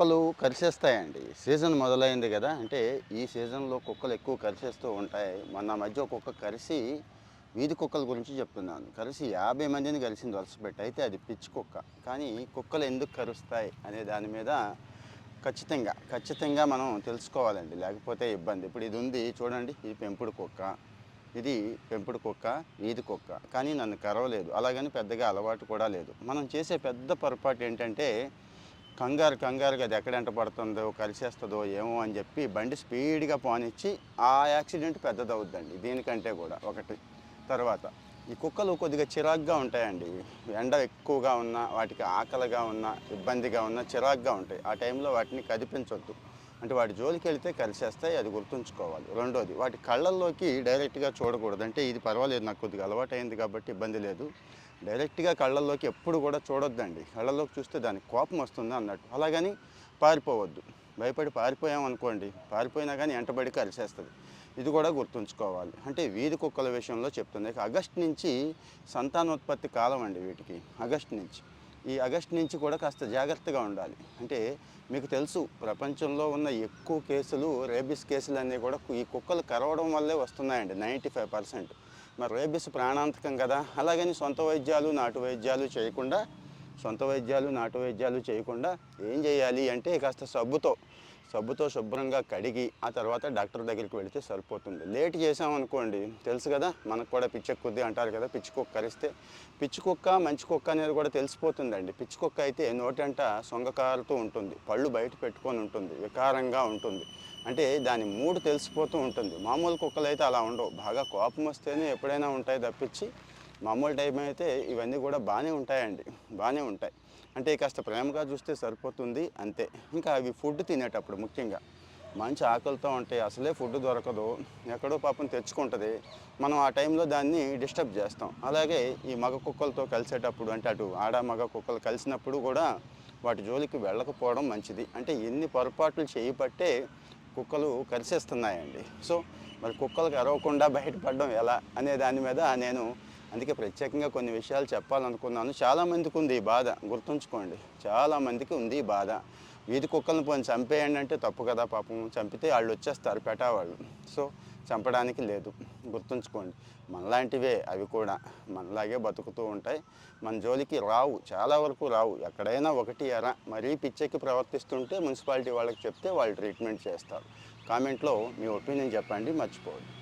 కుక్కలు కరిసేస్తాయండి. సీజన్ మొదలైంది కదా. అంటే ఈ సీజన్లో కుక్కలు ఎక్కువ కరిచేస్తూ ఉంటాయి. మొన్న మధ్య ఒక కుక్క కరిసి వీధి కుక్కల గురించి చెప్తున్నాను. కలిసి యాభై మందిని కలిసింది వలసపెట్టి. అయితే అది పిచ్చి కుక్క. కానీ కుక్కలు ఎందుకు కరుస్తాయి అనే దాని మీద ఖచ్చితంగా ఖచ్చితంగా మనం తెలుసుకోవాలండి. లేకపోతే ఇబ్బంది. ఇప్పుడు ఇది ఉంది చూడండి. ఇది పెంపుడు కుక్క. ఇది పెంపుడు కుక్క వీధి కుక్క. కానీ నన్ను కరవలేదు. అలాగని పెద్దగా అలవాటు కూడా లేదు. మనం చేసే పెద్ద పొరపాటు ఏంటంటే కంగారు కంగారుగా అది ఎక్కడెంట పడుతుందో కలిసేస్తుందో ఏమో అని చెప్పి బండి స్పీడ్గా పోనిచ్చి ఆ యాక్సిడెంట్ పెద్దదవుద్దండి. దీనికంటే కూడా ఒకటి. తర్వాత ఈ కుక్కలు కొద్దిగా చిరాగ్గా ఉంటాయండి. ఎండ ఎక్కువగా ఉన్నా వాటికి ఆకలిగా ఉన్నా ఇబ్బందిగా ఉన్నా చిరాగ్గా ఉంటాయి. ఆ టైంలో వాటిని కదిపించొద్దు. అంటే వాటి జోలికి వెళితే కలిసేస్తాయి అది గుర్తుంచుకోవాలి. రెండోది వాటి కళ్ళల్లోకి డైరెక్ట్గా చూడకూడదు అంటే ఇది పర్వాలేదు నాకు కొద్దిగా అలవాటు అయింది కాబట్టి ఇబ్బంది లేదు. డైరెక్ట్గా కళ్ళల్లోకి ఎప్పుడు కూడా చూడొద్దండి. కళ్ళల్లోకి చూస్తే దానికి కోపం వస్తుంది అన్నట్టు. అలాగని పారిపోవద్దు. భయపడి పారిపోయామనుకోండి పారిపోయినా కానీ ఎంటబడి కలిసేస్తుంది. ఇది కూడా గుర్తుంచుకోవాలి. అంటే వీధి కుక్కల విషయంలో చెప్తుంది ఆగస్ట్ నుంచి సంతానోత్పత్తి కాలం అండి వీటికి. ఆగస్ట్ నుంచి. ఈ ఆగస్ట్ నుంచి కూడా కాస్త జాగ్రత్తగా ఉండాలి. అంటే మీకు తెలుసు ప్రపంచంలో ఉన్న ఎక్కువ కేసులు రేబిస్ కేసులు అన్నీ కూడా ఈ కుక్కలు కరవడం వల్లే వస్తున్నాయండి నైంటీ ఫైవ్ పర్సెంట్. మరి రేబిస్ ప్రాణాంతకం కదా? అలాగని సొంత వైద్యాలు నాటు వైద్యాలు చేయకుండా సొంత వైద్యాలు నాటు వైద్యాలు చేయకుండా ఏం చేయాలి అంటే కాస్త సబ్బుతో సబ్బుతో శుభ్రంగా కడిగి ఆ తర్వాత డాక్టర్ దగ్గరికి వెళితే సరిపోతుంది. లేట్ చేసామనుకోండి తెలుసు కదా మనకు కూడా పిచ్చెక్కుద్ది అంటారు కదా పిచ్చి కుక్క కరిస్తే పిచ్చి కుక్క మంచి కుక్క అనేది కూడా తెలిసిపోతుందండి. పిచ్చి కుక్క అయితే నోటంట సొంగ కారుతూ ఉంటుంది. పళ్ళు బయట పెట్టుకొని ఉంటుంది. వికారంగా ఉంటుంది. అంటే దాని మూడు తెలిసిపోతూ ఉంటుంది. మామూలు కుక్కలు అయితే అలా ఉండవు. బాగా కోపం వస్తేనే ఎప్పుడైనా ఉంటాయి తప్పించి మామూలు టైం అయితే ఇవన్నీ కూడా బాగానే ఉంటాయండి బాగానే ఉంటాయి. అంటే కాస్త ప్రేమగా చూస్తే సరిపోతుంది అంతే. ఇంకా అవి ఫుడ్ తినేటప్పుడు ముఖ్యంగా మంచి ఆకలితో ఉంటే అసలే ఫుడ్ దొరకదు. ఎక్కడో పాపం తెచ్చుకుంటుంది. మనం ఆ టైంలో దాన్ని డిస్టర్బ్ చేస్తాం. అలాగే ఈ మగ కుక్కలతో కలిసేటప్పుడు అంటే అటు ఆడ మగ కుక్కలు కలిసినప్పుడు కూడా వాటి జోలికి వెళ్ళకపోవడం మంచిది. అంటే ఎన్ని పొరపాట్లు చేయబట్టే కుక్కలు కరిసేస్తున్నాయండి. సో మరి కుక్కలకు అరవకుండా బయటపడడం ఎలా అనే దాని మీద నేను అందుకే ప్రత్యేకంగా కొన్ని విషయాలు చెప్పాలనుకున్నాను. చాలామందికి ఉంది ఈ బాధ. గుర్తుంచుకోండి. చాలామందికి ఉంది ఈ బాధ. వీధి కుక్కలను పోయి చంపేయండి అంటే తప్పు కదా పాపం. చంపితే వాళ్ళు వచ్చేస్తారు పెట్టావాళ్ళు సో చంపడానికి లేదు. గుర్తుంచుకోండి. మనలాంటివే అవి కూడా. మనలాగే బతుకుతూ ఉంటాయి. మన జోలికి రావు. చాలా వరకు రావు. ఎక్కడైనా ఒకటి ఎరా. మరీ పిచ్చెక్కి ప్రవర్తిస్తుంటే మున్సిపాలిటీ వాళ్ళకి చెప్తే వాళ్ళు ట్రీట్మెంట్ చేస్తారు. కామెంట్లో మీ ఒపీనియన్ చెప్పండి. మర్చిపోవద్దు.